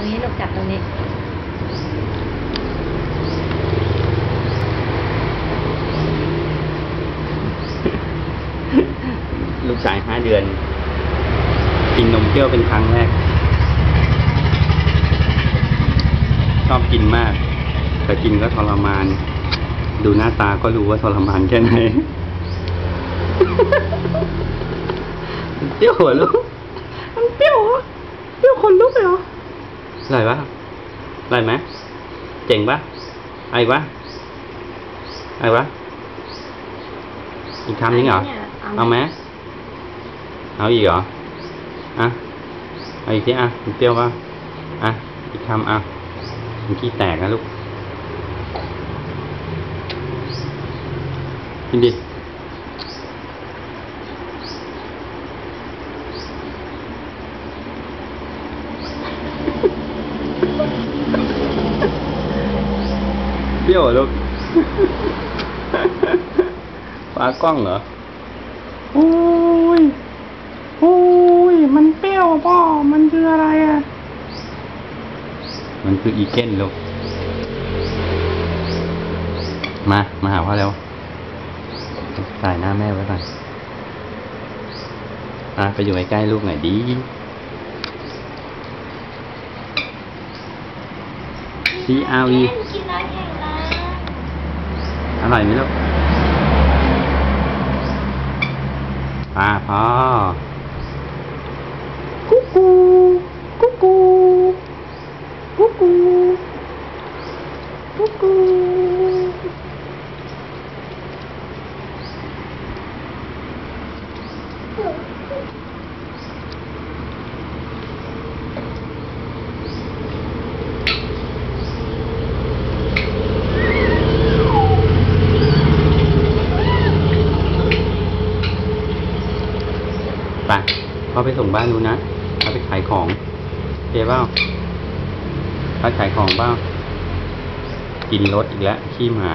รงนี้ลูกจับตรงนี้ ลูกชายห้าเดือน กินนมเปรี้ยวเป็นครั้งแรก ชอบกินมาก แต่กินก็ทรมาน ดูหน้าตาก็รู้ว่าทรมานแค่ไหนมันเปรี้ยวหัวลูกมันเปรี้ยวเหรอเปรี้ยวคนลุกเลยเหรอ อร่อยปะอร่อยไหมเจ๋งปะไอ้ปะไอ้ปะอีกคำนึงเหรอ เอาไหมเอาอีกเหรอ อะ เอาอีกทีอะมันเปรี้ยวป่ะอะ อีกคำอะมันขี้แตกนะลูกกินดิ เปรี้ยวเหรอลูกฟ้ากล้องเหรอโอ้ยโอ้ย มันเปรี้ยวพ่อ มันคืออะไรอะ มันคืออีเก้นลูก มา มาหาพ่อเร็วใส่หน้าแม่ไว้ก่อนอะไปอยู่ใกล้ๆลูกหน่อยดี C R E กิ หน่อยแข็งนะอร่อยไหมลูกป้าพ่อกุ๊กกูกุ๊กกูกุ๊กกูกุ๊กกู ไปพ่อไปส่งบ้านดูนะเขาไปขายของเจ๊เขาขายของเปล่ากินรถอีกแล้วขี้หมา